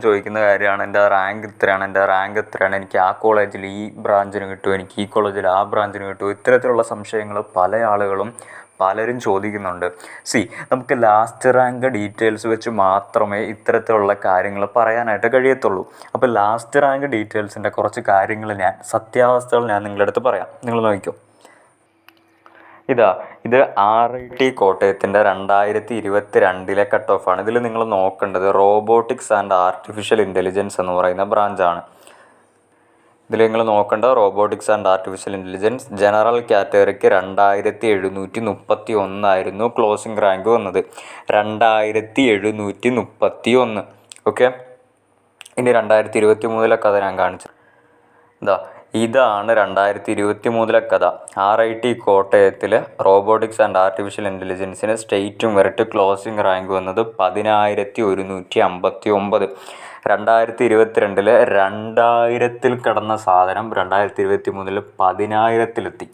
ചോദിക്കുന്ന കാര്യമാണ് എന്റെ റാങ്ക് ഇത്രയാണ് എന്റെ റാങ്ക് ഇത്രയാണ് എനിക്ക് ആ കോളേജിൽ ഈ ബ്രാഞ്ചിന് കിട്ടുമോ എനിക്ക് ഈ കോളേജിൽ ആ ബ്രാഞ്ചിന് കിട്ടുമോ ഇത്തരത്തിലുള്ള സംശയങ്ങൾ പല ആളുകളും പലരും ചോദിക്കുന്നുണ്ട്. സി നമുക്ക് ലാസ്റ്റ് റാങ്ക് ഡീറ്റെയിൽസ് വെച്ച് മാത്രമേ ഇത്തരത്തിലുള്ള കാര്യങ്ങൾ പറയാനായിട്ട് കഴിയത്തുള്ളൂ. അപ്പോൾ ലാസ്റ്റ് റാങ്ക് ഡീറ്റെയിൽസിന്റെ കുറച്ച് കാര്യങ്ങൾ ഞാൻ സത്യാവസ്ഥകൾ ഞാൻ നിങ്ങളുടെ അടുത്ത് പറയാം. നിങ്ങൾ നോക്കിക്കോ. ഇതാ ഇത് ആർ ഐ ടി കോട്ടയത്തിന്റെ രണ്ടായിരത്തി ഇരുപത്തി രണ്ടിലെ കട്ട് ഓഫാണ് ഇതിൽ നിങ്ങൾ നോക്കേണ്ടത് റോബോട്ടിക്സ് ആൻഡ് ആർട്ടിഫിഷ്യൽ ഇന്റലിജൻസ് എന്ന് പറയുന്ന ബ്രാഞ്ചാണ് ഇതിൽ നിങ്ങൾ നോക്കേണ്ട robotics and artificial intelligence general കാറ്റഗറിക്ക് രണ്ടായിരത്തി എഴുന്നൂറ്റി മുപ്പത്തി ഒന്നായിരുന്നു ക്ലോസിംഗ് റാങ്ക് വന്നത്. രണ്ടായിരത്തി എഴുന്നൂറ്റി മുപ്പത്തി ഒന്ന് ഓക്കെ ഇനി രണ്ടായിരത്തി ഇരുപത്തി മൂന്നിലെ കഥ ഞാൻ കാണിച്ചു ഇതാ ഇതാണ് രണ്ടായിരത്തി ഇരുപത്തി മൂന്നിലെ കഥ. ആർ ഐ ടി കോട്ടയത്തിൽ റോബോട്ടിക്സ് ആൻഡ് ആർട്ടിഫിഷ്യൽ ഇന്റലിജൻസിന് സ്റ്റേറ്റും മെറിറ്റ് ക്ലോസിംഗ് റാങ്ക് വന്നത് പതിനായിരത്തി ഒരുന്നൂറ്റി അമ്പത്തി ഒമ്പത് രണ്ടായിരത്തി ഇരുപത്തിരണ്ടിൽ രണ്ടായിരത്തിൽ കടന്ന സാധനം രണ്ടായിരത്തി ഇരുപത്തി മൂന്നിൽ പതിനായിരത്തിലെത്തി.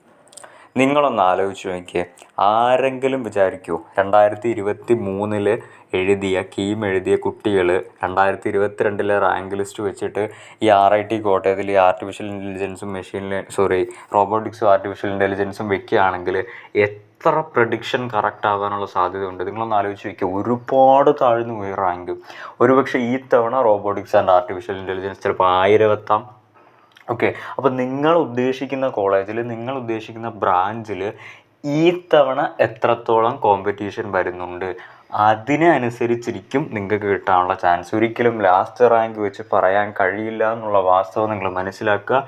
നിങ്ങളൊന്ന് ആലോചിച്ച് നോക്കിയേ. ആരെങ്കിലും വിചാരിക്കുമോ രണ്ടായിരത്തി ഇരുപത്തി മൂന്നിൽ എഴുതിയ കീം എഴുതിയ കുട്ടികൾ രണ്ടായിരത്തി ഇരുപത്തി രണ്ടിലെ റാങ്ക് ലിസ്റ്റ് വെച്ചിട്ട് ഈ ആർ ഐ ടി കോട്ടയത്തിൽ ഈ ആർട്ടിഫിഷ്യൽ ഇന്റലിജൻസും മെഷീൻ സോറി റോബോട്ടിക്സും ആർട്ടിഫിഷ്യൽ ഇന്റലിജൻസും വെക്കുകയാണെങ്കിൽ എത്ര പ്രഡിക്ഷൻ കറക്റ്റ് ആകാനുള്ള സാധ്യതയുണ്ട്? നിങ്ങളൊന്ന് ആലോചിച്ച് വയ്ക്കുക ഒരുപാട് താഴ്ന്നു പോയി റാങ്ക്. ഒരുപക്ഷെ ഈ തവണ റോബോട്ടിക്സ് ആൻഡ് ആർട്ടിഫിഷ്യൽ ഇന്റലിജൻസ് ചിലപ്പോൾ ആയിരം എത്താം ഓക്കെ അപ്പോൾ നിങ്ങൾ ഉദ്ദേശിക്കുന്ന കോളേജിൽ നിങ്ങൾ ഉദ്ദേശിക്കുന്ന ബ്രാഞ്ചിൽ ഈ തവണ എത്രത്തോളം കോമ്പറ്റീഷൻ വരുന്നുണ്ട്? അതിനനുസരിച്ചിരിക്കും നിങ്ങൾക്ക് കിട്ടാനുള്ള ചാൻസ് ഒരിക്കലും ലാസ്റ്റ് റാങ്ക് വെച്ച് പറയാൻ കഴിയില്ല എന്നുള്ള വാസ്തവം നിങ്ങൾ മനസ്സിലാക്കുക.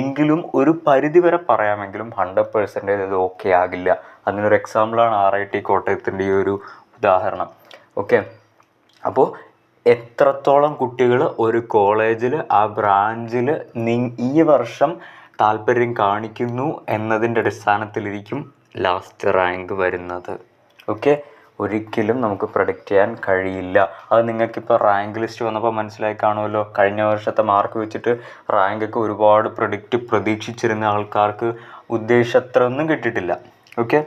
എങ്കിലും ഒരു പരിധി വരെ പറയാമെങ്കിലും ഹൺഡ്രഡ് പേഴ്സന്റേജ് അത് ഓക്കെ ആകില്ല. അതിനൊരു എക്സാമ്പിളാണ് ആർ ഐ ടി കോട്ടയത്തിന്റെ ഈ ഒരു ഉദാഹരണം. ഓക്കെ അപ്പോൾ എത്രത്തോളം കുട്ടികൾ ഒരു കോളേജിൽ ആ ബ്രാഞ്ചിൽ ഈ വർഷം താല്പര്യം കാണിക്കുന്നു എന്നതിന്റെ അടിസ്ഥാനത്തിലിരിക്കും ലാസ്റ്റ് റാങ്ക് വരുന്നത്. ഓക്കെ ഒരിക്കലും നമുക്ക് പ്രൊഡിക്റ്റ് ചെയ്യാൻ കഴിയില്ല. അത് നിങ്ങൾക്കിപ്പോൾ റാങ്ക് ലിസ്റ്റ് വന്നപ്പോൾ മനസ്സിലായി കാണുമല്ലോ. കഴിഞ്ഞ വർഷത്തെ മാർക്ക് വെച്ചിട്ട് റാങ്കൊക്കെ ഒരുപാട് പ്രൊഡിക്റ്റ് പ്രതീക്ഷിച്ചിരുന്ന ആൾക്കാർക്ക് ഉദ്ദേശിച്ചത്ര ഒന്നും കിട്ടിയിട്ടില്ല. ഓക്കെ